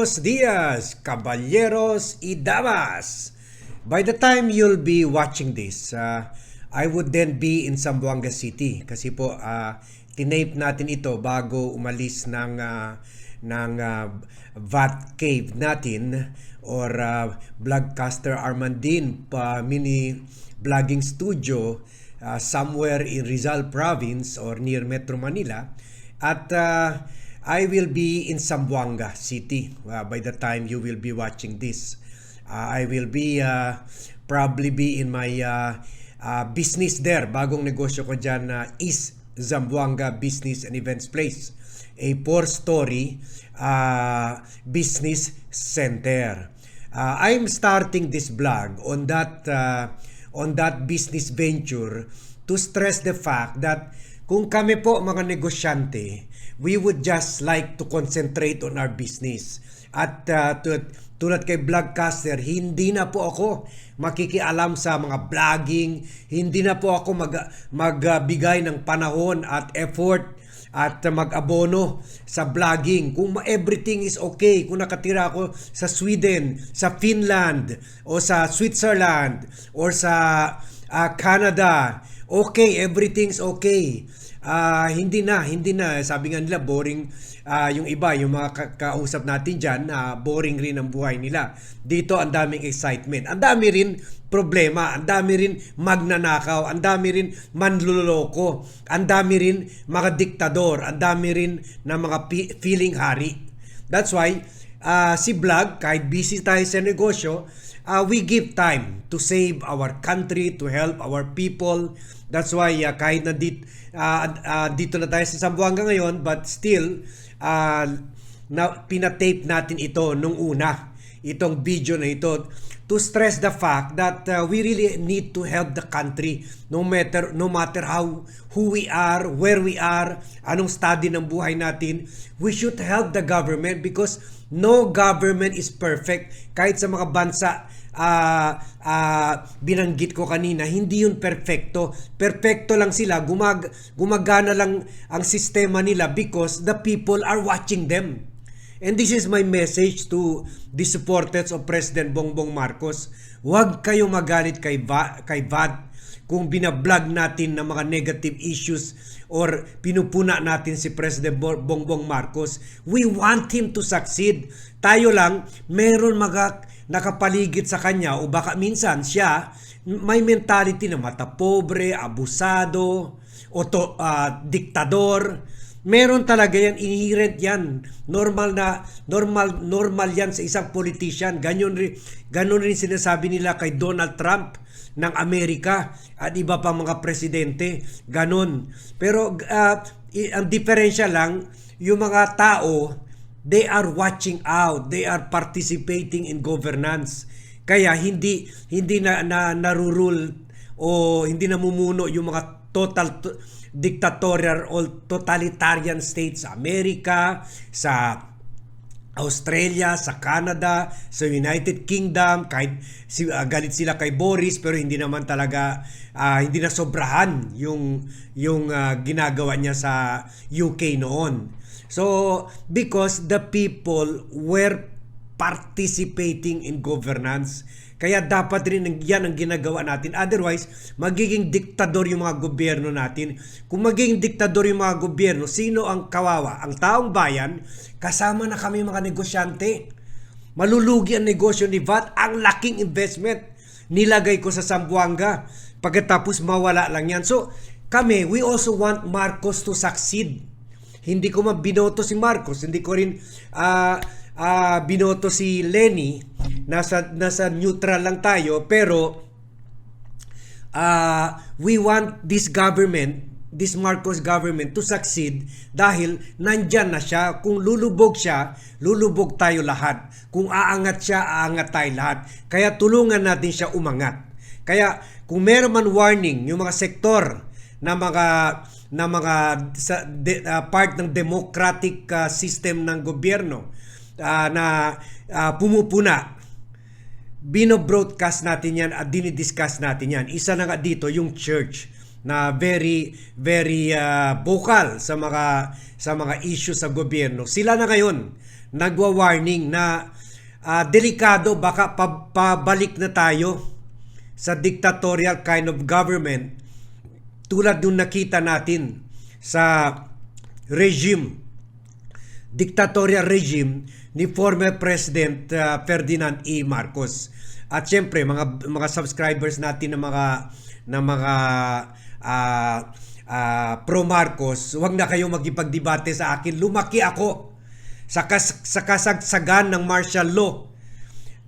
Buenos dias, caballeros y damas. By the time you'll be watching this, uh, I would then be in Zamboanga City kasi po uh, tinape natin ito bago umalis ng uh, ng uh, VAT cave natin or uh, Vlogcaster Armandin pa mini vlogging studio uh, somewhere in Rizal province or near Metro Manila at uh, I will be in Zamboanga City uh, by the time you will be watching this. Uh, I will be uh, probably be in my uh, uh, business there. Bagong negosyo ko dyan na uh, is Zamboanga Business and Events Place. A four-story uh, business center. Uh, I'm starting this blog on that uh, on that business venture to stress the fact that kung kami po mga negosyante, we would just like to concentrate on our business. At uh, to, tulad kay Vlogcaster, hindi na po ako makikialam sa mga vlogging, hindi na po ako mag, magbigay ng panahon at effort at mag-abono sa vlogging. Kung everything is okay, kung nakatira ako sa Sweden, sa Finland, o sa Switzerland, or sa uh, Canada, okay, everything's okay. Uh, hindi na, hindi na. Sabi nga nila, boring uh, yung iba, yung mga ka- kausap natin dyan, uh, boring rin ang buhay nila. Dito, ang daming excitement. Ang dami rin problema, ang dami rin magnanakaw, ang dami rin manluloko, ang dami rin mga diktador, ang dami rin na mga feeling hari. That's why, uh, si Vlog, kahit busy tayo sa negosyo, uh, we give time to save our country, to help our people. That's why uh, kahit na dit, uh, uh, dito na tayo sa Zamboanga ngayon, but still, uh, na, pinatape natin ito nung una, itong video na ito, to stress the fact that uh, we really need to help the country no matter no matter how who we are, where we are, anong study ng buhay natin, we should help the government because no government is perfect kahit sa mga bansa uh, uh, binanggit ko kanina, hindi yun perfecto. Perfecto lang sila, gumag gumagana lang ang sistema nila because the people are watching them. And this is my message to the supporters of President Bongbong Marcos. Huwag kayo magalit kay, Va- kay VAD kung binablog natin ng mga negative issues or pinupuna natin si President Bongbong Marcos. We want him to succeed. Tayo lang, meron mga nakapaligid sa kanya o baka minsan siya may mentality na mata pobre, abusado, o to, uh, diktador Meron talaga yan, inherent yan. Normal na, normal, normal yan sa isang politician. Ganyan rin, ganun rin sinasabi nila kay Donald Trump ng Amerika at iba pa mga presidente. Ganon. Pero uh, ang diferensya lang, yung mga tao, they are watching out. They are participating in governance. Kaya hindi hindi na, na narurule o hindi namumuno yung mga total dictatorial or totalitarian states sa Amerika, sa Australia, sa Canada, sa United Kingdom, kahit si, uh, galit sila kay Boris pero hindi naman talaga uh, hindi na sobrahan yung yung uh, ginagawa niya sa UK noon. So because the people were participating in governance kaya dapat rin yan ang ginagawa natin. Otherwise, magiging diktador yung mga gobyerno natin. Kung magiging diktador yung mga gobyerno, sino ang kawawa? Ang taong bayan, kasama na kami mga negosyante. Malulugi ang negosyo ni VAT. Ang laking investment nilagay ko sa Sambuanga. Pagkatapos mawala lang yan. So, kami, we also want Marcos to succeed. Hindi ko mabinoto si Marcos. Hindi ko rin uh, uh, binoto si Lenny nasa nasa neutral lang tayo pero uh, we want this government this Marcos government to succeed dahil nandyan na siya. Kung lulubog siya, lulubog tayo lahat. Kung aangat siya, aangat tayo lahat. Kaya tulungan natin siya umangat. Kaya kung meron man warning yung mga sektor na mga na mga sa, de, uh, part ng democratic uh, system ng gobyerno uh, na uh, pumupuna bino-broadcast natin yan at dinidiscuss natin yan. Isa na nga dito yung church. na very very ah, vocal sa mga sa mga issue sa gobyerno. Sila na ngayon nagwa-warning na ah, delikado baka pa- pabalik na tayo sa dictatorial kind of government tulad nung nakita natin sa regime dictatorial regime ni former President uh, Ferdinand E. Marcos. At siyempre mga mga subscribers natin ng mga ng mga ah, ah, pro Marcos, huwag na kayong magipagdebate sa akin. Lumaki ako sa, kas- sa kasagsagan ng martial law.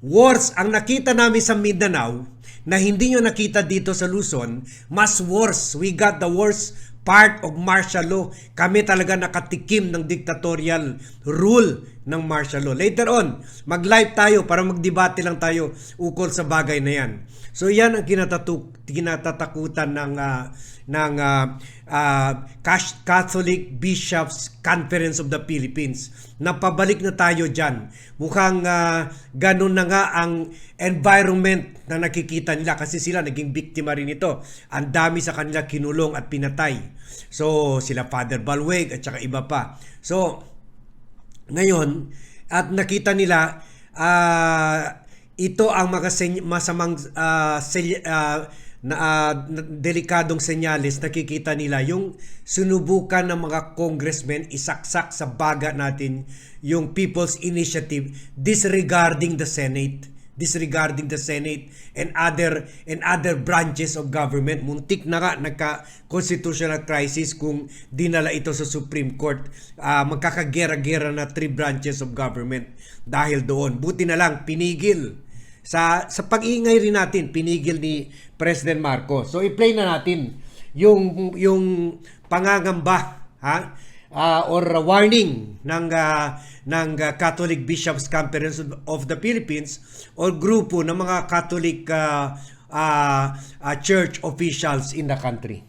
Worse ang nakita namin sa Mindanao na hindi nyo nakita dito sa Luzon, mas worse. We got the worst part of martial law. Kami talaga nakatikim ng dictatorial rule ng martial law. Later on, mag-live tayo para magdebate lang tayo ukol sa bagay na yan. So yan ang kinatatu- kinatatakutan ng ah, ng ah, Cas- Catholic Bishops Conference of the Philippines. Napabalik na tayo dyan. Mukhang ah, ganun na nga ang environment na nakikita nila kasi sila naging biktima rin ito. Ang dami sa kanila kinulong at pinatay. So sila Father Balweg at saka iba pa. So ngayon, at nakita nila, ah, ito ang mga seny- masamang sely- ah, na, ah, na- delikadong senyales nakikita nila. Yung sinubukan ng mga congressmen isaksak sa baga natin yung People's Initiative disregarding the Senate disregarding the Senate and other and other branches of government. Muntik na nga nagka constitutional crisis kung dinala ito sa Supreme Court. Ah, magkakagera-gera na three branches of government dahil doon. Buti na lang pinigil sa sa pag-ingay rin natin pinigil ni President Marcos. So i-play na natin yung yung pangangamba ha ah, or warning ng ah, ng ah, Catholic Bishops Conference of the Philippines or grupo ng mga Catholic ah, ah, ah, church officials in the country.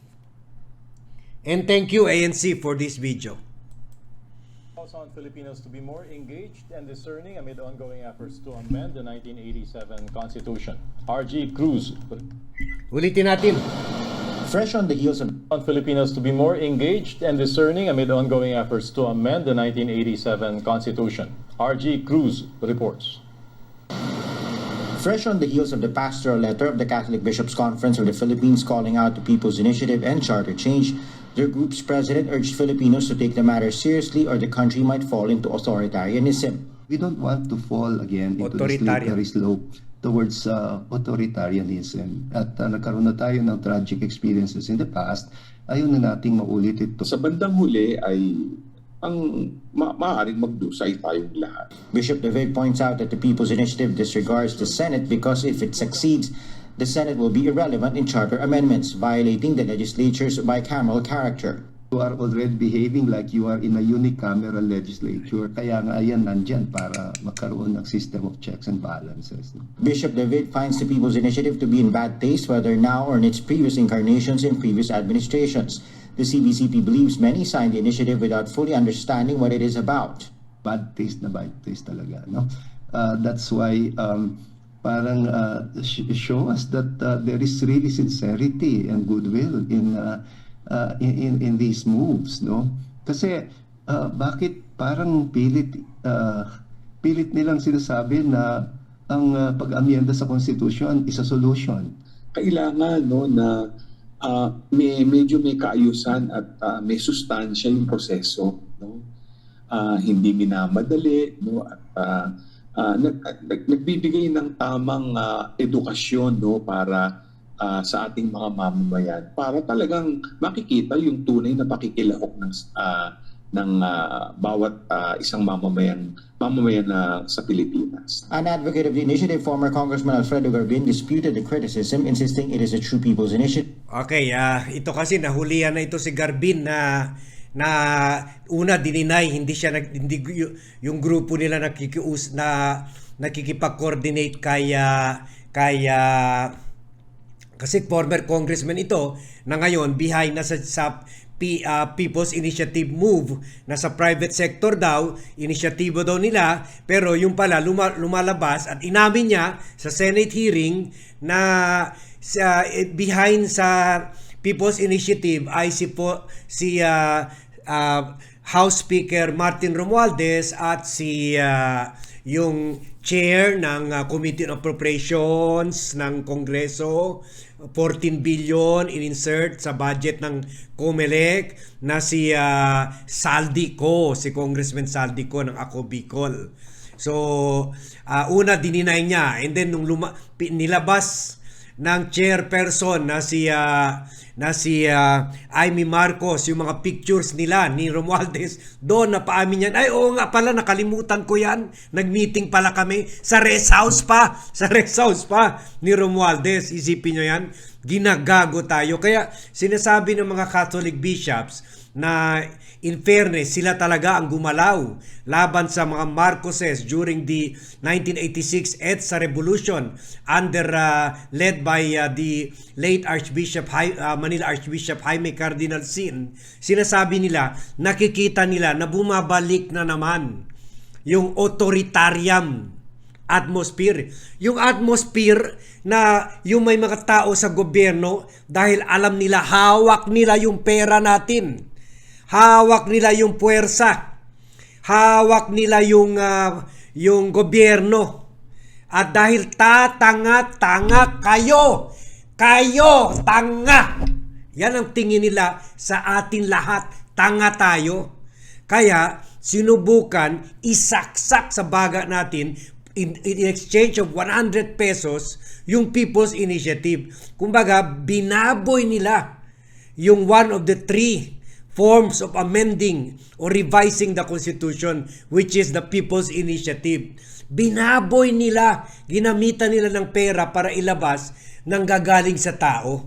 And thank you ANC for this video. calls on Filipinos to be more engaged and discerning amid ongoing efforts to amend the 1987 Constitution. RG Cruz Ulitin natin. Fresh on the heels of on Filipinos to be more engaged and discerning amid ongoing efforts to amend the 1987 Constitution. RG Cruz reports. fresh on the heels of the pastoral letter of the Catholic Bishops' Conference of the Philippines calling out the People's Initiative and charter change, their group's president urged Filipinos to take the matter seriously or the country might fall into authoritarianism. We don't want to fall again into the slippery slope towards uh, authoritarianism. At uh, nagkaroon na tayo ng tragic experiences in the past. Ayaw na nating maulit ito. sa bandang huli ay ang ma- maaaring magdusay tayong lahat. Bishop David points out that the People's Initiative disregards the Senate because if it succeeds, the Senate will be irrelevant in charter amendments, violating the legislature's bicameral character. You are already behaving like you are in a unicameral legislature. Kaya nga yan nandyan para magkaroon ng system of checks and balances. Bishop David finds the People's Initiative to be in bad taste whether now or in its previous incarnations in previous administrations. The CBCP believes many signed the initiative without fully understanding what it is about. bad taste na bad taste talaga no Uh, that's why um, parang uh, sh- show us that uh, there is really sincerity and goodwill in uh, uh, in, in in these moves no? Kasi uh, bakit parang pilit uh, pilit nilang sinasabi na ang uh, pag-amyenda sa constitution is a solution? Kailangan no na ah, may medyo may kaayusan at ah, may sustansya yung proseso no. Ah, hindi minamadali no? At ah, ah, nag, nag- nagbibigay ng tamang ah, edukasyon no? Para ah, sa ating mga mamamayan para talagang makikita yung tunay na pakikilahok ng ah, ng ah, bawat ah, isang mamamayan mamamayan na sa Pilipinas. An advocate of the initiative, former Congressman Alfredo Garbin, disputed the criticism, insisting it is a true People's Initiative. Okay, ah ito kasi nahulihan na ito si Garbin na na una dininay hindi siya nag, hindi yu- yung grupo nila nakikius na nakikipag-coordinate kaya kaya kasi former congressman ito na ngayon behind na sa, sa P- ah, People's Initiative move. Na sa private sector daw, inisyatibo daw nila, pero yung pala luma- lumalabas at inamin niya sa Senate hearing na eh, behind sa People's Initiative ay si po si ah, ah, House Speaker Martin Romualdez at si ah, yung chair ng ah, Committee on Appropriations ng Kongreso 14 billion in-insert sa budget ng COMELEC na si ah, Saldico, si Congressman Saldico ng Ako Bicol. So, ah, una dininay niya and then nung luma- nilabas ng chairperson na si ah, na si ah, Amy Marcos yung mga pictures nila ni Romualdez. Doon na paamin yan. Ay oo nga pala nakalimutan ko yan. Nagmeeting pala kami. Sa rest house pa. Sa rest house pa ni Romualdez. Isipin nyo yan. Ginagago tayo. Kaya sinasabi ng mga Catholic bishops na in fairness sila talaga ang gumalaw laban sa mga Marcoses during the 1986 EDSA revolution under uh, led by uh, the late Archbishop uh, Manila Archbishop Jaime Cardinal Sin sinasabi nila nakikita nila na bumabalik na naman yung authoritarian atmosphere. Yung atmosphere na yung may mga tao sa gobyerno dahil alam nila hawak nila yung pera natin. Hawak nila yung puwersa. Hawak nila yung ah, yung gobyerno. At dahil tatanga-tanga kayo. Kayo, tanga. Yan ang tingin nila sa atin lahat. Tanga tayo. Kaya sinubukan isaksak sa baga natin in, in exchange of 100 pesos yung People's Initiative. Kumbaga, binaboy nila yung one of the three forms of amending or revising the Constitution which is the People's Initiative. Binaboy nila, ginamitan nila ng pera para ilabas ng gagaling sa tao.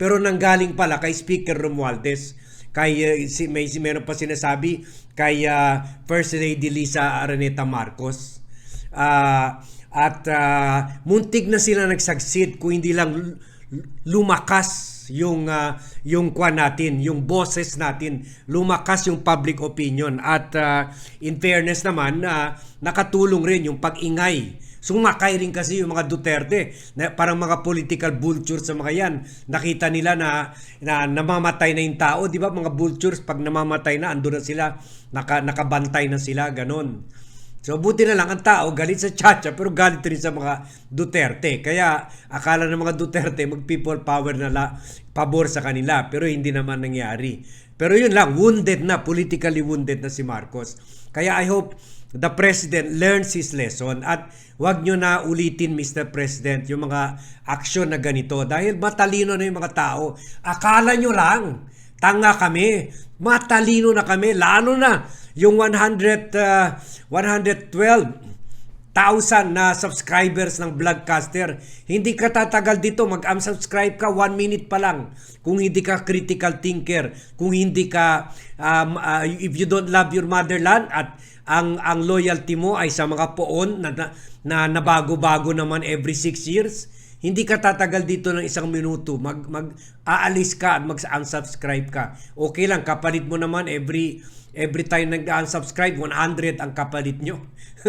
Pero nanggaling pala kay Speaker Romualdez. Kay uh, si may si meron pa sinasabi kay uh, First Lady Lisa Araneta Marcos. Ah, at ah, muntig na sila nagsagsid kung hindi lang lumakas yung ah, yung kwa natin, yung boses natin, lumakas yung public opinion at ah, in fairness naman ah, nakatulong rin yung pag-ingay Sumakay rin kasi yung mga Duterte, na parang mga political vultures sa mga yan. Nakita nila na, na namamatay na yung tao, di ba? Mga vultures, pag namamatay na, ando na sila, naka, nakabantay na sila, ganon. So buti na lang ang tao galit sa Chacha pero galit rin sa mga Duterte. Kaya akala ng mga Duterte mag people power na la, pabor sa kanila pero hindi naman nangyari. Pero yun lang, wounded na, politically wounded na si Marcos. Kaya I hope the President learns his lesson at wag nyo na ulitin Mr. President yung mga aksyon na ganito dahil matalino na yung mga tao. Akala nyo lang, tanga kami, matalino na kami, lalo na yung 100, uh, 112,000 na subscribers ng Vlogcaster. Hindi ka tatagal dito, mag-unsubscribe ka, one minute pa lang. Kung hindi ka critical thinker, kung hindi ka, um, uh, if you don't love your motherland at ang ang loyalty mo ay sa mga poon na, na, na nabago-bago naman every 6 years, hindi ka tatagal dito ng isang minuto. Mag, mag aalis ka at mag-unsubscribe ka. Okay lang, kapalit mo naman every every time nag-unsubscribe, 100 ang kapalit nyo.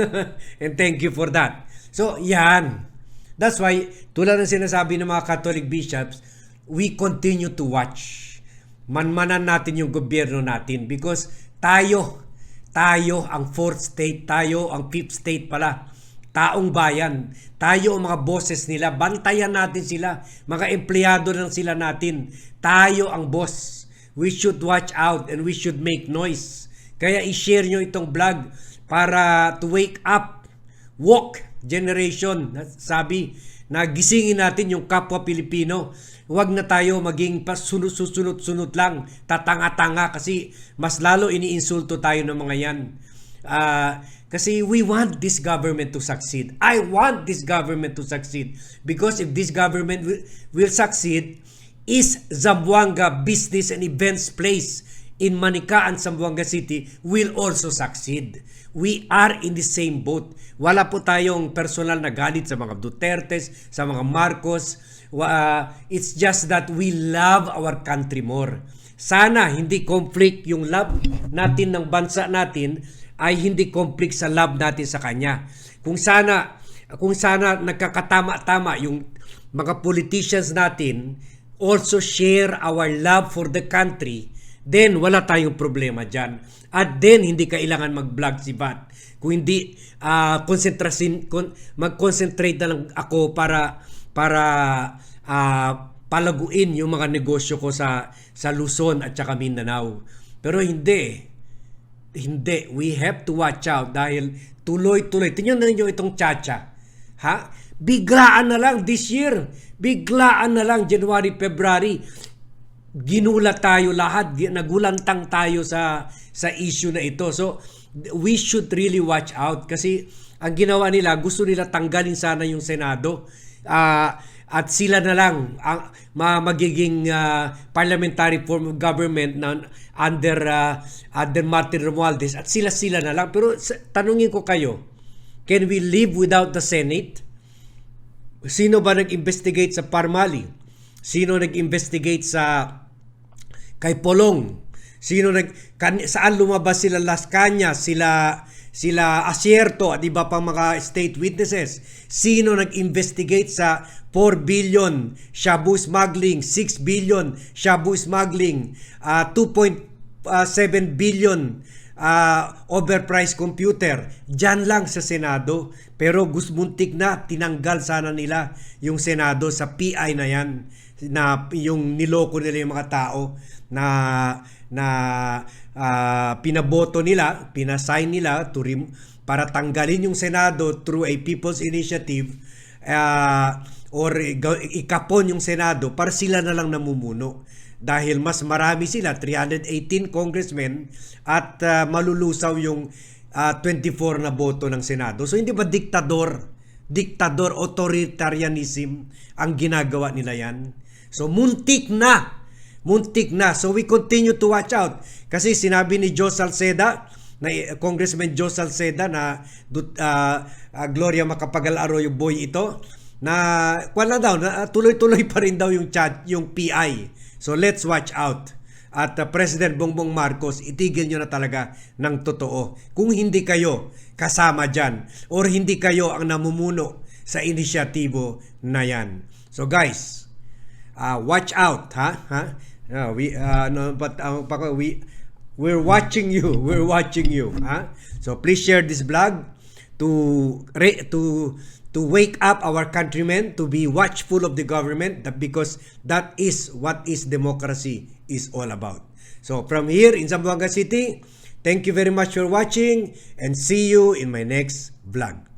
And thank you for that. So, yan. That's why, tulad ng sinasabi ng mga Catholic bishops, we continue to watch. Manmanan natin yung gobyerno natin because tayo, tayo ang fourth state, tayo ang fifth state pala. Taong bayan, tayo ang mga bosses nila, bantayan natin sila, mga empleyado lang sila natin. Tayo ang boss. We should watch out and we should make noise. Kaya i-share nyo itong vlog para to wake up, woke generation. Sabi, na gisingin natin yung kapwa Pilipino. Huwag na tayo maging pasunod-sunod-sunod lang, tatanga-tanga kasi mas lalo iniinsulto tayo ng mga yan. Ah, kasi we want this government to succeed. I want this government to succeed. Because if this government will, will succeed, is Zamboanga Business and Events Place in Manicaan, Zamboanga City will also succeed. We are in the same boat. Wala po tayong personal na galit sa mga Dutertes, sa mga Marcos. Wa- it's just that we love our country more. Sana hindi conflict yung love natin ng bansa natin ay hindi conflict sa love natin sa kanya. Kung sana kung sana nagkakatama-tama yung mga politicians natin also share our love for the country, then wala tayong problema dyan. At then, hindi kailangan mag-vlog si Bat. Kung hindi, ah, konsentrasin, kon, mag-concentrate na lang ako para, para ah, palaguin yung mga negosyo ko sa, sa Luzon at saka Mindanao. Pero hindi. Hindi. We have to watch out dahil tuloy-tuloy. Tingnan na ninyo itong chacha. Ha? Biglaan na lang this year. Biglaan na lang January, February. Ginulat tayo lahat. Nagulantang tayo sa sa issue na ito. So we should really watch out kasi ang ginawa nila gusto nila tanggalin sana yung Senado. Ah, at sila na lang ang ma- magiging ah, parliamentary form of government na under ah, under Martin Romualdez at sila sila na lang pero tanungin ko kayo can we live without the Senate sino ba nag-investigate sa Parmali sino nag-investigate sa kay Polong? Sino nag kan, saan lumabas sila Las Cañas sila sila Asierto at iba pang mga state witnesses? Sino nag-investigate sa 4 billion shabu smuggling 6 billion shabu smuggling ah, 2.7 billion ah, overpriced computer. Dyan lang sa Senado. Pero gusmuntik na tinanggal sana nila yung Senado sa PI na yan. Na yung niloko nila yung mga tao na na ah, pinaboto nila, pinasign nila to rem- para tanggalin yung Senado through a people's initiative ah, or ikapon yung Senado para sila na lang namumuno dahil mas marami sila 318 congressmen at ah, malulusaw yung ah, 24 na boto ng Senado. So hindi ba diktador, diktador authoritarianism ang ginagawa nila yan? So muntik na Muntik na. So we continue to watch out. Kasi sinabi ni Joe Salceda, na Congressman Joe Salceda na ah, Gloria Macapagal Arroyo boy ito na wala daw na tuloy-tuloy pa rin daw yung chat yung PI. So let's watch out. At ah, President Bongbong Marcos, itigil nyo na talaga ng totoo. Kung hindi kayo kasama dyan or hindi kayo ang namumuno sa inisyatibo na yan. So guys, uh, watch out ha ha Uh, we uh, no but uh, we we're watching you we're watching you ha so please share this vlog to to to wake up our countrymen to be watchful of the government that because that is what is democracy is all about. So from here in Zamboanga City thank you very much for watching and see you in my next vlog